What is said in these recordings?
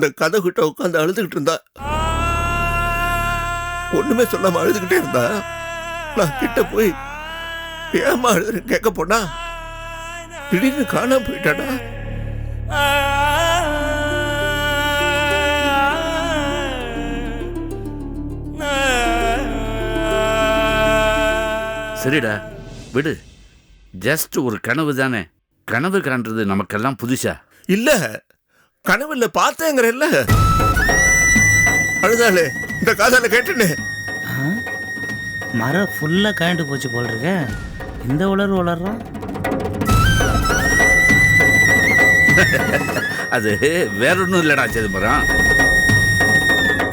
அந்த கதை கிட்ட உட்காந்து அழுதுகிட்டு இருந்தா. ஒண்ணுமே சொல்லாம அழுதுகிட்டே இருந்தா. நான் கிட்ட போய் ஏமா அழுதுன்னு கேட்க போனா? திடீர்னு காணாம போயிட்டாடா? சரிடா விடு. ஜஸ்ட் ஒரு கனவு தானே. கனவு காண்றது நமக்கெல்லாம் புதுசா? இல்ல. கனவுல பார்த்தேங்கிறல்ல அழுதாளே இந்த காதால கேட்டுனே. ஆ? மரம் ஃபுல்லாக கழண்டு போச்சு போல் இருக்க இந்த உலர் உலர்றான் அது வேற ஒன்றும் இல்லடா சிதம்பரம்.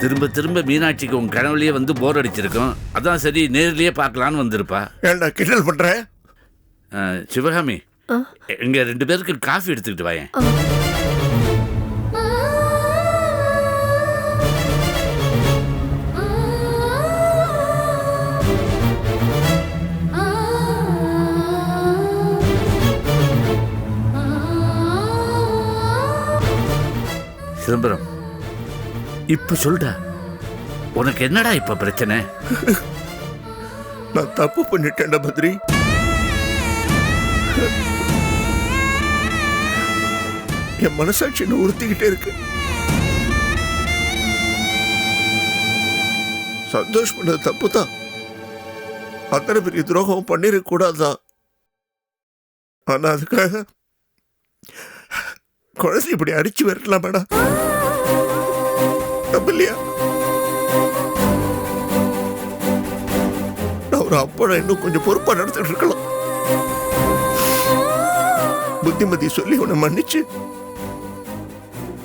திரும்ப திரும்ப மீனாட்சிக்கு உன் கனவுலயே வந்து போர் அடிச்சிருக்கும். அதான் சரி நேர்லயே பார்க்கலான்னு வந்திருப்பா. ஏன்டா கிண்டல் பண்ற? அஹ், சிவகாமி எங்க ரெண்டு பேருக்கு காஃபி எடுத்துக்கிட்டு வாயேன். சிதம்பரம் இப்ப சொல்டா உனக்கு என்னடா இப்ப பிரச்சனை? நான் தப்பு பண்ணிட்டேன்டா பத்ரி என் மனசாட்சி என்ன உறுத்திக்கிட்டே இருக்கு. சந்தோஷ் பண்ணது தப்பு தான் அத்தனை பெரிய துரோகம் பண்ணிருக்க கூடாதுதான். ஆனா அதுக்காக குழந்தை இப்படி அடிச்சு வரலாம் மேடம் தப்பு இல்லையா நான் ஒரு அப்பா இன்னும் கொஞ்சம் பொறுப்பா நடத்திட்டு இருக்கலாம். புத்திமதி சொல்லி உன்னை மன்னிச்சு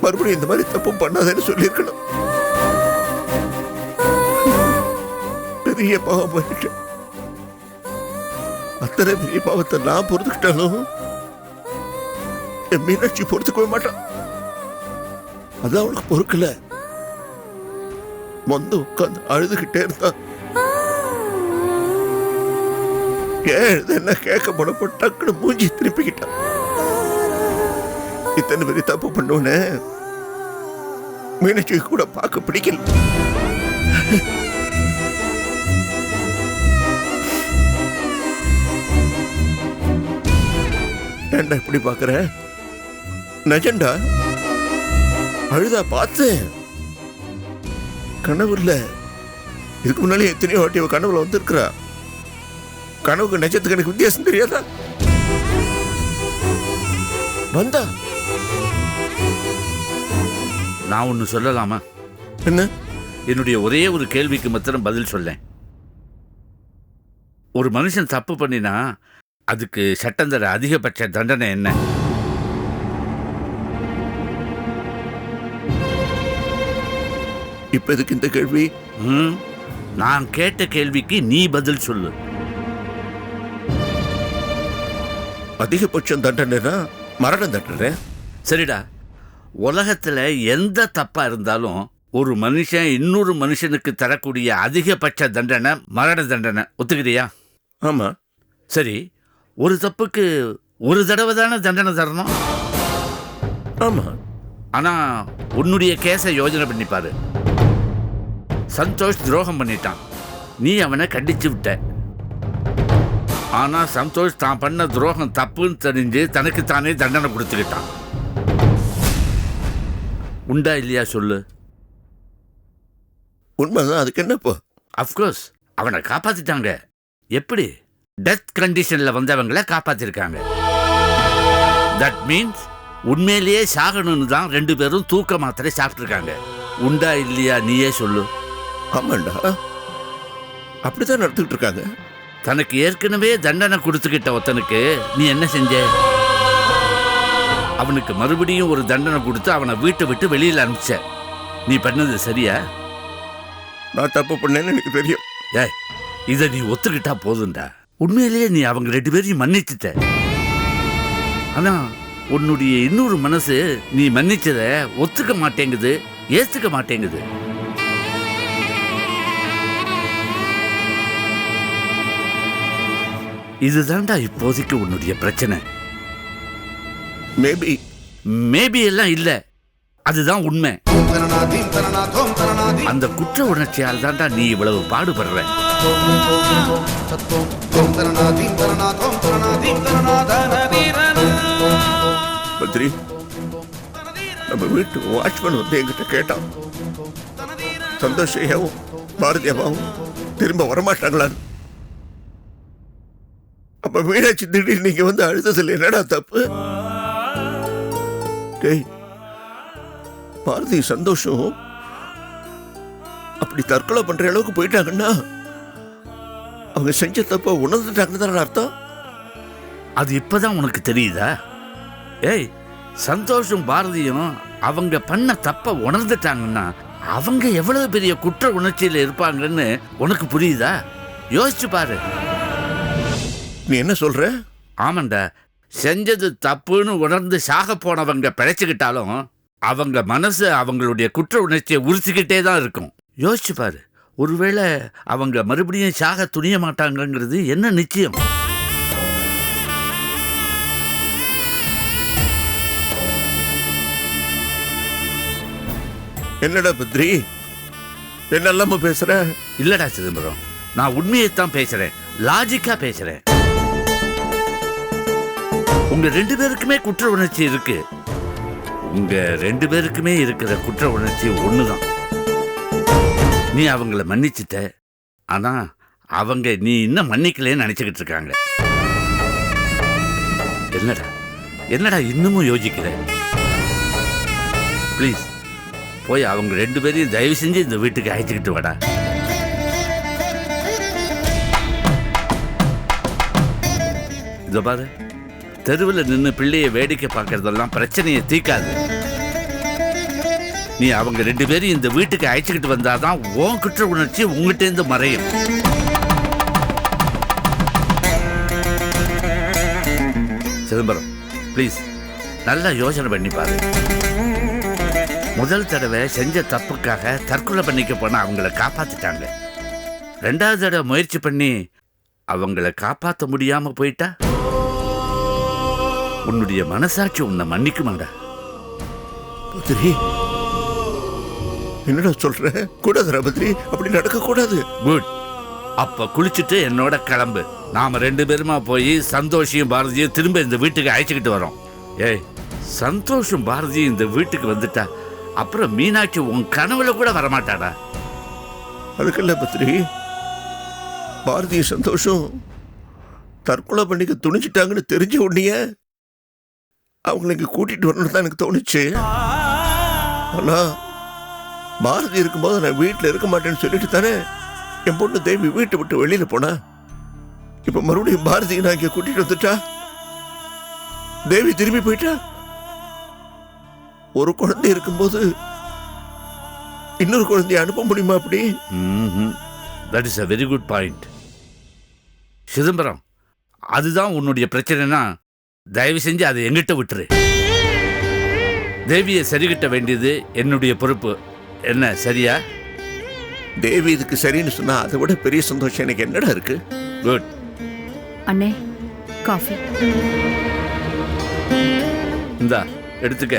மறுபடியும் இந்த மாதிரி தப்பு பண்ணாதேன்னு சொல்லியிருக்கணும். பெரிய பாவம் பண்ணிட்டேன். அத்தனை பெரிய பாவத்தை நான் பொறுத்துக்கிட்டாலும் என் மீனாட்சி பொறுத்துக்கவே மாட்டான். அதான் அவளுக்கு பொறுக்கல. வந்து உட்காந்து அழுதுகிட்டே இருந்தா. ஏன் என்ன கேட்க போனப்போ டக்குன்னு மூஞ்சி திருப்பிக்கிட்டான் இத்தனை பெரிய தப்பு பண்ணுவனே மீனாட்சி கூட பார்க்க பிடிக்கல. ஏண்டா இப்படி பார்க்கற? நஜண்டா அழுதா பார்த்தேன். கனவு இல்ல இதுக்கு முன்னாலே எத்தனையோ வாட்டி அவ கனவுல வந்திருக்கிறா. கனவுக்கு நிஜத்துக்கு எனக்கு வித்தியாசம் தெரியாதா? வந்தா. நான் ஒன்று சொல்லலாமா? என்ன? என்னுடைய ஒரே ஒரு கேள்விக்கு மாத்திரம் பதில் சொல்லேன். ஒரு மனுஷன் தப்பு பண்ணினா அதுக்கு சட்டம் தர அதிகபட்ச தண்டனை என்ன? இப்ப எதுக்கு இந்த கேள்வி? ம்? நான் கேட்ட கேள்விக்கு நீ பதில் சொல்லு. அதிகபட்சம் தண்டனைனா மரண தண்டனை. சரிடா. உலகத்துல எந்த தப்பா இருந்தாலும் ஒரு மனுஷன் இன்னொரு மனுஷனுக்கு தரக்கூடிய அதிகபட்ச தண்டனை மரண தண்டனை. ஒத்துக்கிறியா ஆமா. சரி ஒரு தப்புக்கு ஒரு தடவை தானே தண்டனை தரணும்? ஆமா. ஆனா உன்னுடைய கேஸை யோஜனை பண்ணி பாரு. சந்தோஷ் துரோகம் பண்ணிட்டான். நீ அவனை கண்டிச்சு விட்ட. ஆனா சந்தோஷ் தான் பண்ண துரோகம் தப்புன்னு தெரிஞ்சு தனக்கு தானே தண்டனை கொடுத்துக்கிட்டான். உண்டா இல்லையா சொல்லு? உண்மைதான் அதுக்கு என்ன இப்போ அஃப்கோர்ஸ் அவனை காப்பாத்திட்டாங்க. எப்படி? டெத் கண்டிஷன்ல வந்தவங்களை காப்பாத்திருக்காங்க. தட் மீன்ஸ் உண்மையிலேயே சாகணும்னு தான் ரெண்டு பேரும் தூக்க மாத்திரை சாப்பிட்ருக்காங்க உண்டா இல்லையா நீயே சொல்லு. ஆமாண்டா. அப்படித்தான் நடத்திட்டு இருக்காங்க தனக்கு ஏற்கனவே தண்டனை கொடுத்துக்கிட்ட ஒருத்தனுக்கு நீ என்ன செஞ்ச? அவனுக்கு மறுபடியும் ஒரு தண்டனை கொடுத்து அவனை வீட்டை விட்டு வெளியில் அனுப்பிச்ச. நீ பண்ணது சரியா? நான் தப்பு பண்ணேன்னு எனக்கு தெரியும். ஏய் இதை நீ ஒத்துக்கிட்டா போதும்டா. உண்மையிலேயே நீ அவங்க ரெண்டு பேரையும் மன்னிச்சிட்ட. ஆனா உன்னுடைய இன்னொரு மனசு நீ மன்னிச்சத ஒத்துக்க மாட்டேங்குது ஏத்துக்க மாட்டேங்குது. இதுதான்டா இப்போதைக்கு உன்னுடைய பிரச்சனை. மேபி மேபி எல்லாம் இல்ல. அதுதான் உண்மை. அந்த குற்ற உணர்ச்சியால் தான்டா நீ இவ்வளவு பாடுபடுற. பத்ரி நம்ம வீட்டு வாட்ச்மேன் வந்து என்கிட்ட கேட்டான். சந்தோஷ் ஐயாவும் பாரதி அம்மாவும் திரும்ப வரமாட்டாங்களான்னு. அப்ப மீனாட்சி திடீர்னு நீங்க வந்து அழுததில் என்னடா தப்பு? டேய் பாரதி சந்தோஷம். அப்படி தற்கொலை பண்ற அளவுக்கு போயிட்டாங்கன்னா அவங்க செஞ்ச தப்ப உணர்ந்துட்டாங்கன்னு தானே அர்த்தம்? அது இப்பதான் உனக்கு தெரியுதா? ஏய் சந்தோஷம் பாரதியும் அவங்க பண்ண தப்ப உணர்ந்துட்டாங்கன்னா அவங்க எவ்வளவு பெரிய குற்ற உணர்ச்சியில இருப்பாங்கன்னு உனக்கு புரியுதா? யோசிச்சு பாரு. நீ என்ன சொல்ற? ஆமாண்டா செஞ்சது தப்புன்னு உணர்ந்து சாக போனவங்க பிழைச்சுக்கிட்டாலும் அவங்க மனசு அவங்களுடைய குற்ற உணர்ச்சியை உறுத்திக்கிட்டே தான் இருக்கும். யோசிச்சு பாரு ஒருவேளை அவங்க மறுபடியும் சாக துணிய மாட்டாங்கங்கிறது என்ன நிச்சயம்? என்னடா பத்ரி என்னெல்லாம பேசுற? இல்லடா சிதம்பரம் நான் உண்மையைத்தான் பேசுறேன் லாஜிக்கா பேசுறேன். உங்க ரெண்டு பேருக்குமே குற்ற உணர்ச்சி இருக்கு. உங்க ரெண்டு பேருக்குமே இருக்கிற குற்ற உணர்ச்சி ஒண்ணுதான். நீ அவங்கள மன்னிச்சிட்ட. ஆனா அவங்க நீ இன்னும் மன்னிக்கலன்னு நினைச்சுக்கிட்டு இருக்காங்க. என்னடா? என்னடா இன்னமும் யோசிக்கிற? ப்ளீஸ் போய் அவங்க ரெண்டு பேரையும் தயவு செஞ்சு இந்த வீட்டுக்கு அழைச்சிக்கிட்டு வாடா. இதோ பாரு. தெருவில் நின்று பிள்ளையை வேடிக்கை பார்க்கறதெல்லாம் பிரச்சனையை தீக்காது நீ அவங்க ரெண்டு பேரும் இந்த வீட்டுக்கு அழைச்சிக்கிட்டு வந்தாதான் உன் குற்ற உணர்ச்சி உங்ககிட்டேருந்து மறையும். சிதம்பரம் ப்ளீஸ் நல்லா யோசனை பண்ணி பாரு. முதல் தடவை செஞ்ச தப்புக்காக தற்கொலை பண்ணிக்க போன அவங்கள காப்பாத்திட்டாங்க ரெண்டாவது தடவை முயற்சி பண்ணி அவங்கள காப்பாற்ற முடியாம போயிட்டா? உன்னுடைய மனசாட்சி உன்னை மன்னிக்குமாடா பத்ரி என்னடா சொல்ற? கூடாதுடா பத்ரி அப்படி நடக்க கூடாது குட் அப்ப குளிச்சுட்டு என்னோட கிளம்பு. நாம ரெண்டு பேருமா போய் சந்தோஷியும் பாரதியும் திரும்ப இந்த வீட்டுக்கு அழைச்சிக்கிட்டு வரோம். ஏய் சந்தோஷம் பாரதியும் இந்த வீட்டுக்கு வந்துட்டா அப்புறம் மீனாட்சி உன் கனவுல கூட வரமாட்டாடா. அதுக்கல்ல பத்ரி பாரதிய சந்தோஷம் தற்கொலை பண்ணிக்க துணிச்சிட்டாங்கன்னு தெரிஞ்ச உடனே அவங்களை இங்கே கூட்டிகிட்டு வரணும்னு தான் எனக்கு தோணுச்சு. ஆனால் பாரதி இருக்கும்போது நான் வீட்டில் இருக்க மாட்டேன்னு சொல்லிட்டு தானே என் பொண்ணு தேவி வீட்டை விட்டு வெளியில் போனா? இப்போ மறுபடியும் பாரதியை நான் இங்கே கூட்டிகிட்டு வந்துட்டா? தேவி திரும்பி போயிட்டா? ஒரு குழந்தை இருக்கும்போது இன்னொரு குழந்தைய அனுப்ப முடியுமா அப்படி? That is a very good point Chidambaram அதுதான் உன்னுடைய பிரச்சனைனா தயவு செஞ்சு அதை எங்கிட்ட விட்டுரு. தேவியை சரிகட்ட வேண்டியது என்னுடைய பொறுப்பு. என்ன சரியா? தேவி இதுக்கு சரின்னு சொன்னா அதை விட பெரிய சந்தோஷம் எனக்கு என்னடா இருக்கு? குட் அண்ணே காஃபி. இந்தா எடுத்துக்க.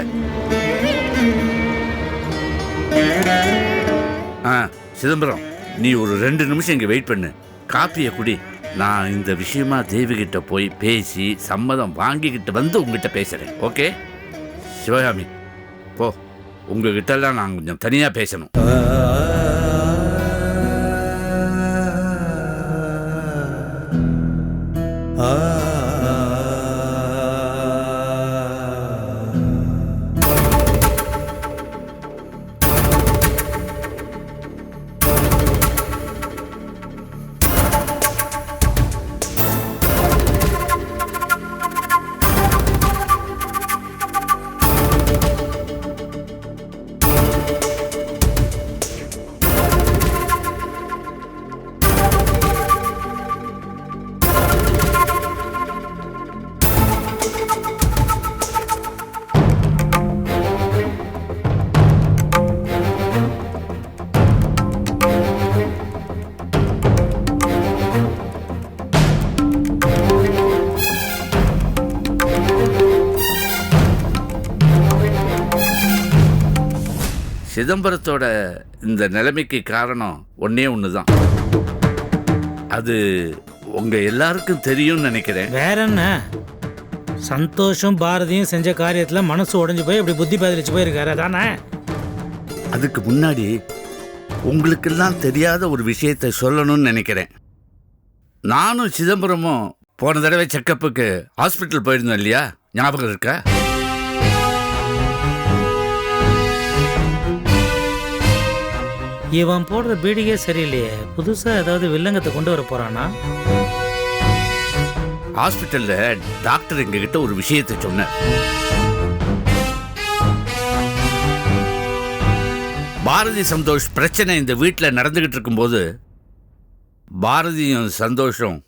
ஆ சிதம்பரம் நீ ஒரு ரெண்டு நிமிஷம் இங்கே வெயிட் பண்ணு. காப்பியை குடி. நான் இந்த விஷயமா தேவிகிட்ட போய் பேசி சம்மதம் வாங்கிக்கிட்டு வந்து உங்ககிட்ட பேசுகிறேன் ஓகே சிவகாமி போ. உங்ககிட்டலாம் நான் கொஞ்சம் தனியாக பேசணும். சிதம்பரத்தோட இந்த நிலைமைக்கு காரணம் ஒண்ணே ஒன்று தான் அது உங்க எல்லாருக்கும் தெரியும்னு நினைக்கிறேன். வேற என்ன? சந்தோஷம் பாரதியும் செஞ்ச காரியத்தில் மனசு உடைஞ்சு போய் இப்படி புத்தி பதிலிச்சு போயிருக்காரு. அதானே? அதுக்கு முன்னாடி உங்களுக்கெல்லாம் தெரியாத ஒரு விஷயத்தை சொல்லணும்னு நினைக்கிறேன். நானும் சிதம்பரமும் போன தடவை செக்கப்புக்கு ஹாஸ்பிட்டல் போயிருந்தோம் இல்லையா? ஞாபகம் இருக்கா? இவன் போடுற பீடிகே சரியில்லையே. புதுசாக ஏதாவது வில்லங்கத்தை கொண்டு வர போறானா? ஹாஸ்பிட்டல்ல டாக்டர் எங்ககிட்ட ஒரு விஷயத்தை சொன்னார். பாரதி சந்தோஷ் பிரச்சனை இந்த வீட்டில் நடந்துகிட்டு இருக்கும்போது பாரதியும் சந்தோஷம்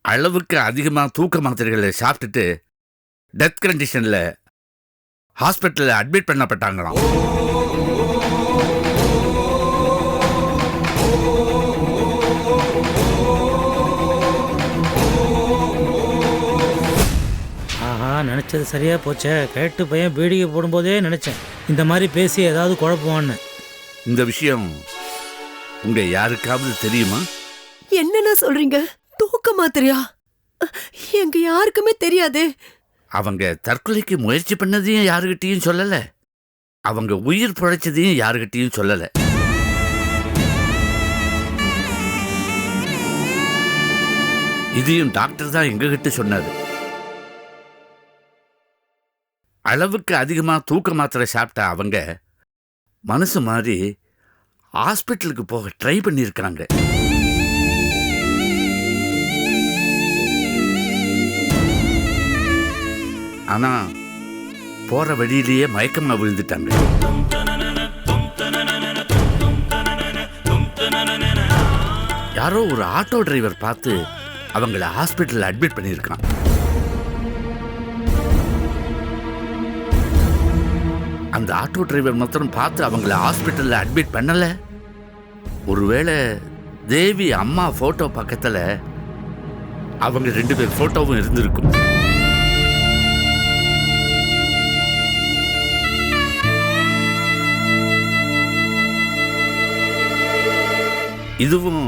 அளவுக்கு அதிகமாக தூக்க மாத்திரைகளை சாப்பிட்டுட்டு டெத் கண்டிஷனில் ஹாஸ்பிட்டலில் அட்மிட் பண்ணப்பட்டாங்களாம். நினச்சது சரியாக போச்சே? கேட்டு பையன் பீடிகை போடும்போதே நினச்சேன். இந்த மாதிரி பேசி ஏதாவது குழப்புவான்னு. இந்த விஷயம் உங்க யாருக்காவது தெரியுமா? என்னண்ணா சொல்றீங்க? தூக்க மாத்திரையா? எங்க யாருக்குமே தெரியாதே. அவங்க தற்கொலைக்கு முயற்சி பண்ணதையும் யாருகிட்டயும் சொல்லல. அவங்க உயிர் பிழைச்சதையும் யாருகிட்டயும் சொல்லல. இதையும் டாக்டர் தான் எங்ககிட்ட சொன்னாரு. அளவுக்கு அதிகமாக தூக்க மாத்திரை சாப்பிட்ட அவங்க மனசு மாதிரி ஹாஸ்பிட்டலுக்கு போக ட்ரை பண்ணியிருக்கிறாங்க. ஆனால் போகிற வழியிலேயே மயக்கமாக விழுந்துட்டாங்க. யாரோ ஒரு ஆட்டோ டிரைவர் பார்த்து அவங்கள ஹாஸ்பிட்டலில் அட்மிட் பண்ணியிருக்கான். அந்த ஆட்டோ டிரைவர் மாத்திரம் பார்த்து அவங்கள ஹாஸ்பிட்டலில் அட்மிட் பண்ணலை. ஒருவேளை தேவி அம்மா ஃபோட்டோ பக்கத்தில் அவங்க ரெண்டு பேர் ஃபோட்டோவும் இருந்திருக்கும். இதுவும்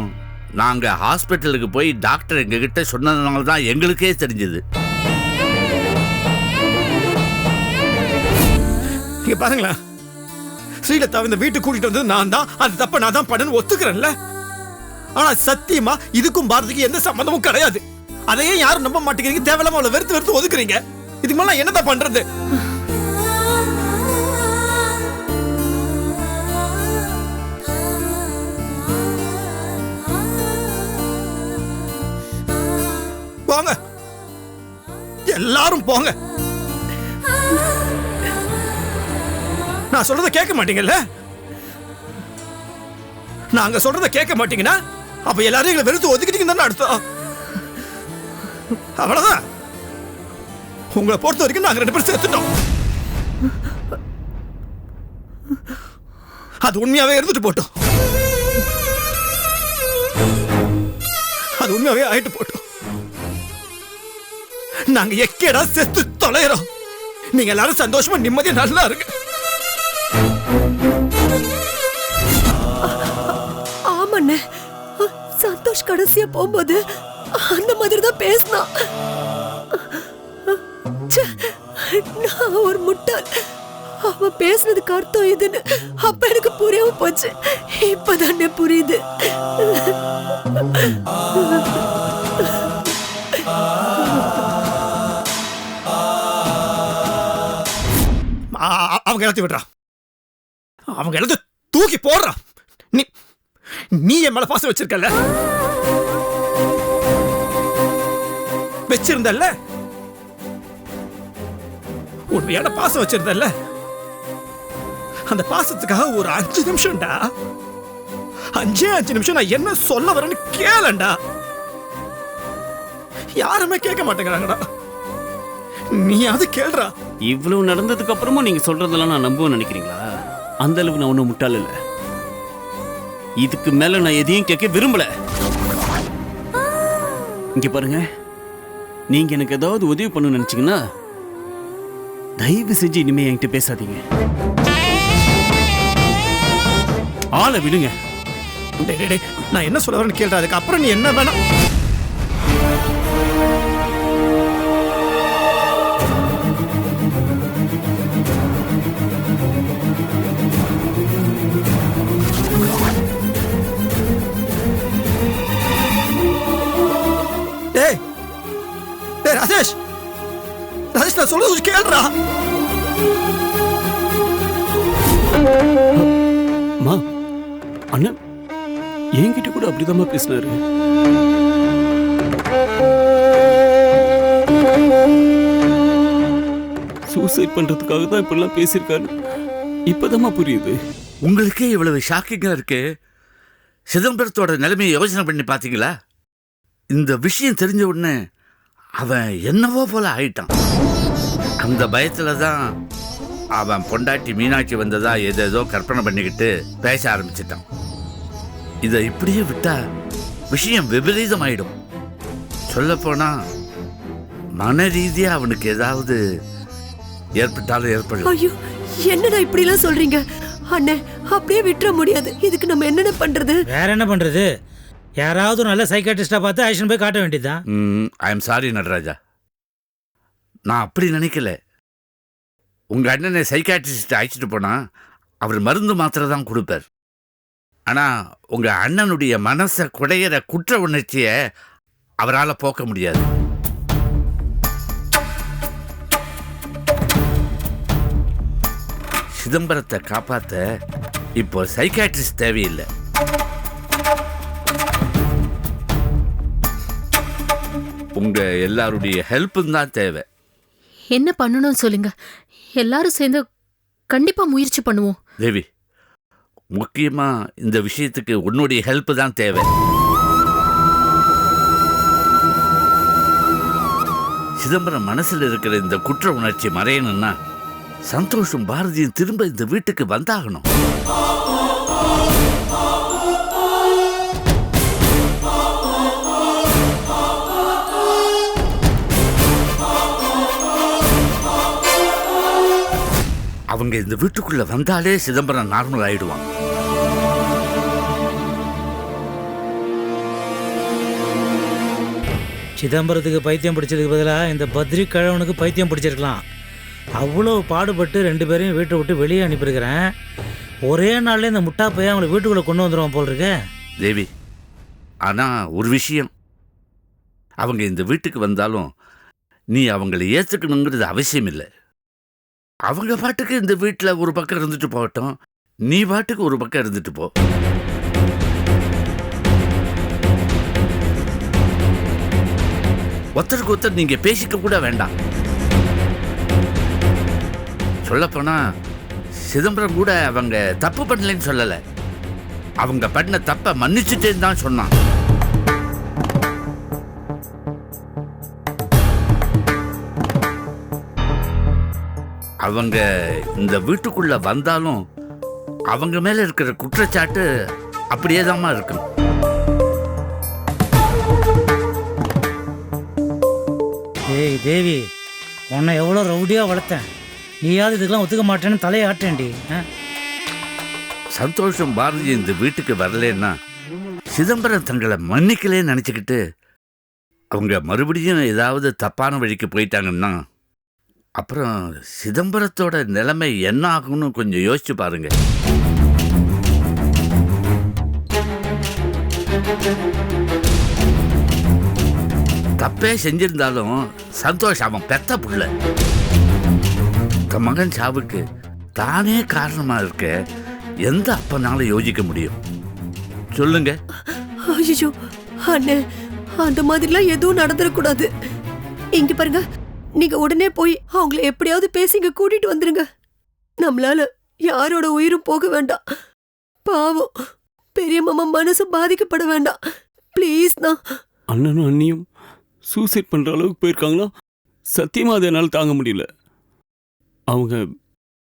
நாங்கள் ஹாஸ்பிட்டலுக்கு போய் டாக்டர் எங்ககிட்ட சொன்னதுனால தான் எங்களுக்கே தெரிஞ்சது. இங்க பாருங்களேன். ஸ்ரீலதாவை இந்த வீட்டுக்கு கூட்டிட்டு வந்தது நான் தான். அந்த தப்ப நான் தான் பண்ணு ஒத்துக்கிறேன்ல. ஆனா சத்தியமா இதுக்கும் பாரதிக்கு எந்த சம்மந்தமும் கிடையாது. அதையே யாரும் நம்ப மாட்டேங்கிறீங்க. தேவையில்லாம அவளை வெறுத்து வெறுத்து ஒதுக்குறீங்க. இதுக்கு மேல என்னதான் பண்றது? வாங்க. எல்லாரும் போங்க. நான் சொல்றத கேட்க மாட்டீங்கல்ல? நாங்க சொல்றதை கேட்க மாட்டீங்கன்னா அப்ப எல்லாரும் எங்களை வெறுத்து ஒதுக்கிட்டீங்கன்னு அர்த்தம். அவ்வளவுதான். உங்களை பொறுத்த வரைக்கும் நாங்க ரெண்டு பேரும் சேர்த்துட்டோம். அது உண்மையாவே இருந்துட்டு போட்டோம். அது உண்மையாவே ஆயிட்டு போட்டோம். நாங்க எக்கேடா செத்து தொலைறோம். நீங்க எல்லாரும் சந்தோஷமா நிம்மதியா நல்லா இருக்கு ஆமாண்ணே. சந்தோஷ் கடைசியா போகும்போது அந்த மாதிரி தான் பேசினான் நான் ஒரு முட்டாள். அவன் பேசுனதுக்கு அர்த்தம் இதுன்னு அப்ப எனக்கு புரியாம போச்சு. இப்பதானே புரியுது. ஆ- அவங்க எல்லாத்தையும் விடுறா. அவங்க எல்லாத்தையும் தூக்கி போடுறா. நீ நீ என் மேல பாசம் வச்சிருக்கல வச்சிருந்தல்ல? உண்மையான பாசம் வச்சிருந்தல்ல? அந்த பாசத்துக்காக ஒரு அஞ்சு நிமிஷம்டா. அஞ்சே அஞ்சு நிமிஷம் நான் என்ன சொல்ல வரேன்னு கேளண்டா. யாருமே கேட்க மாட்டேங்கிறாங்கடா. நீயாவது கேள்றா. இவ்வளவு நடந்ததுக்கு அப்புறமும் நீங்க சொல்றதெல்லாம் நான் நம்புவேன் நினைக்கிறீங்களா? அந்த அளவு நான் ஒன்றும் முட்டாள் இல்லை. இதுக்கு மேல நான் எதையும் கேட்க விரும்பல. இங்க பாருங்க. நீங்க எனக்கு ஏதாவது உதவி பண்ணணும்னு நினைச்சீங்கன்னா தயவு செஞ்சு இனிமே என்கிட்ட பேசாதீங்க. ஆளை விடுங்க. நான் என்ன சொல்ல வரேன்னு கேள்றா அதுக்கு அப்புறம் நீ என்ன வேணா நான் சொல்றது கேளுடா. மா அண்ணன் என்கிட்ட கூட அப்படிதாம்மா பேசினாரு. சூசைட் பண்றதுக்காக தான் இப்படிலாம் பேசியிருக்காரு. இப்போதாம்மா புரியுது. உங்களுக்கே இவ்வளவு ஷாக்கிங்கா இருக்கு. சிதம்பரத்தோட நிலைமையை யோசனை பண்ணி பார்த்தீங்களா? இந்த விஷயம் தெரிஞ்ச உடனே அவன் என்னவோ போல ஆயிட்டான். அந்த பயத்துல தான் அவன் பொண்டாட்டி மீனாட்சி வந்ததா ஏதேதோ கற்பனை பண்ணிக்கிட்டு பேச ஆரம்பிச்சிட்டான். இதை இப்படியே விட்டா விஷயம் விபரீதமாயிடும். சொல்லப்போனா மன ரீதியா அவனுக்கு ஏதாவது ஏற்பட்டாலும் ஏற்படலாம். ஐயோ என்னடா இப்படி எல்லாம் சொல்றீங்க? அண்ணே அப்படியே விட்டுற முடியாது. இதுக்கு நம்ம என்னென்ன பண்றது? வேற என்ன பண்றது? யாராவது நல்ல சைக்காட்ரிஸ்டா பார்த்து ஆக்ஷன் போய் காட்ட வேண்டியதுதான். I am sorry Nataraja. நான் அப்படி நினைக்கல. உங்கள் அண்ணனை சைக்காட்ரிஸ்ட்டு அழைச்சிட்டு போனால் அவர் மருந்து மாத்திரை தான் கொடுப்பார். ஆனால் உங்கள் அண்ணனுடைய மனசை குடையிற குற்ற உணர்ச்சியை அவரால் போக்க முடியாது. சிதம்பரத்தை காப்பாத்த இப்போ சைக்காட்ரிஸ்ட் தேவையில்லை. உங்க எல்லாருடைய ஹெல்ப்பும் தான் தேவை. என்ன பண்ணணும்னு சொல்லுங்க. எல்லாரும் சேர்ந்து கண்டிப்பா முயற்சி பண்ணுவோம். தேவி முக்கியமா இந்த விஷயத்துக்கு உன்னுடைய ஹெல்ப் தான் தேவை. சிதம்பரம் மனசில் இருக்கிற இந்த குற்ற உணர்ச்சி மறையணும்னா சந்தோஷம் பாரதியும் திரும்ப இந்த வீட்டுக்கு வந்தாகணும். அவங்க இந்த வீட்டுக்குள்ள வந்தாலே சிதம்பரம் நார்மல் ஆயிடுவான் சிதம்பரத்துக்கு பைத்தியம் பிடிச்சதுக்கு பதிலாக இந்த பத்ரி கிழவனுக்கு பைத்தியம் பிடிச்சிருக்கலாம். அவ்வளோ பாடுபட்டு ரெண்டு பேரையும் வீட்டை விட்டு வெளியே அனுப்பியிருக்கிறேன். ஒரே நாள்ல இந்த முட்டா பையன் அவங்களை வீட்டுக்குள்ளே கொண்டு வந்துடுவான் போல் இருக்க தேவி ஆனா ஒரு விஷயம். அவங்க இந்த வீட்டுக்கு வந்தாலும் நீ அவங்களை ஏத்துக்கணுங்கிறது அவசியம் இல்லை அவங்க பாட்டுக்கு இந்த வீட்டில் ஒரு பக்கம் இருந்துட்டு போகட்டும். நீ பாட்டுக்கு ஒரு பக்கம் இருந்துட்டு போ. ஒருத்தருக்கு ஒருத்தர் நீங்க பேசிக்க கூட வேண்டாம். சொல்லப்போனா சிதம்பரம் கூட அவங்க தப்பு பண்ணலைன்னு சொல்லலை. அவங்க பண்ண தப்பை மன்னிச்சுட்டேன்னு தான் சொன்னான். அவங்க இந்த வீட்டுக்குள்ள வந்தாலும் அவங்க மேல இருக்கிற குற்றச்சாட்டு அப்படியே தாம்மா இருக்கும் ஏய் தேவி உன்னை எவ்வளோ ரவுடியாக வளர்த்தேன். நீயாவது இதுக்கெல்லாம் ஒத்துக்க மாட்டேன்னு தலையை ஆட்டேன்டி ஆ? சந்தோஷம் பாரதி இந்த வீட்டுக்கு வரலன்னா சிதம்பரம் தங்களை மன்னிக்கலே நினச்சிக்கிட்டு அவங்க மறுபடியும் ஏதாவது தப்பான வழிக்கு போயிட்டாங்கன்னா அப்புறம் சிதம்பரத்தோட நிலைமை என்ன ஆகும்னு கொஞ்சம் யோசிச்சு பாருங்க. தப்பே செஞ்சிருந்தாலும் சந்தோஷ் அவன் பெத்த புள்ள. தன் மகன் சாவுக்கு தானே காரணமா இருக்க எந்த அப்பனாலும் யோசிக்க முடியும்? சொல்லுங்க. ஐயோ அண்ணே அந்த மாதிரிலாம் எதுவும் நடந்துடக்கூடாது இங்க பாருங்க நீங்க உடனே போய் அவங்கள எப்படியாவது பேசி இங்க கூட்டிட்டு வந்துருங்க. நம்மளால யாரோட உயிரும் போக வேண்டாம். பாவம். பெரிய மாமா மனசு பாதிக்கப்பட வேண்டாம். ப்ளீஸ் தான் அண்ணனும் அண்ணியும் சூசைட் பண்ற அளவுக்கு போயிருக்காங்களா? சத்தியமா அதை என்னால் தாங்க முடியல. அவங்க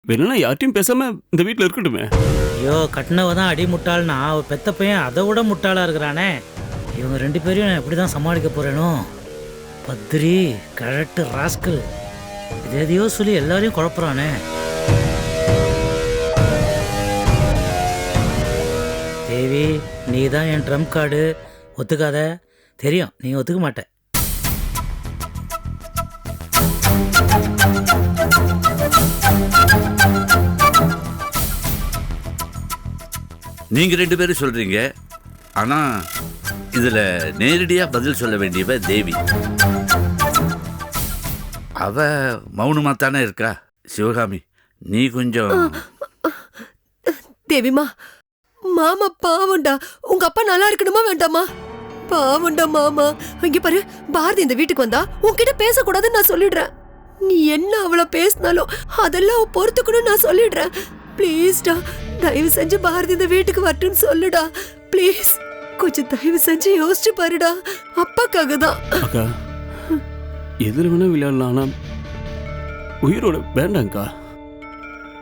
வேணும்னா யார்ட்டையும் பேசாம இந்த வீட்டில் இருக்கட்டுமே. ஐயோ கட்டினவ தான் அடி முட்டாள்னா அவ பெத்த பையன் அதை விட முட்டாளாக இருக்கிறானே. இவங்க ரெண்டு பேரையும் நான் எப்படி தான் சமாளிக்க போறேனோ? பத்ரி கழட்டு ராஸ்கல். இது எதையோ சொல்லி எல்லாரையும் குழப்புறானே. தேவி நீ தான் என் ட்ரம் கார்டு. ஒத்துக்காத. தெரியும் நீ ஒத்துக்க மாட்ட. நீங்க ரெண்டு பேரும் சொல்றீங்க. ஆனா இதுல நேரடியா பதில் சொல்ல வேண்டியவ தேவி. அவ மௌனமா தானே இருக்கா? சிவகாமி நீ கொஞ்சம் தேவிமா மாமா பாவம்டா உங்க அப்பா நல்லா இருக்கணுமா வேண்டாமா? பாவம்டா மாமா இங்க பாரு பாரதி இந்த வீட்டுக்கு வந்தா உன்கிட்ட பேசக்கூடாதுன்னு நான் சொல்லிடுறேன். நீ என்ன அவள பேசினாலும் அதெல்லாம் பொறுத்துக்கணும்னு பொறுத்துக்கணும் நான் சொல்லிடுறேன். ப்ளீஸ்டா தயவு செஞ்சு பாரதி இந்த வீட்டுக்கு வரட்டும்னு சொல்லுடா. ப்ளீஸ் கொஞ்சம் தயவு செஞ்சு யோசிச்சு பாருடா. அப்பாக்காக தான் அக்கா எதில் வேணா விளையாடலாம் உயிரோட வேண்டாங்க்கா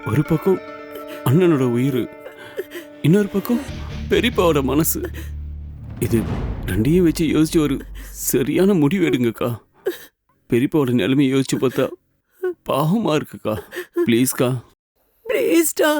ஒரு பக்கம் அண்ணனோட உயிர் இன்னொரு பக்கம் பெரியப்பாவோட மனசு. இது ரெண்டையும் வச்சு யோசிச்சு ஒரு சரியான முடிவு எடுங்கக்கா. பெரியப்பாவோட நிலைமை யோசிச்சு பார்த்தா பாவமா இருக்குக்கா. ப்ளீஸ்க்கா ப்ளீஸ்டா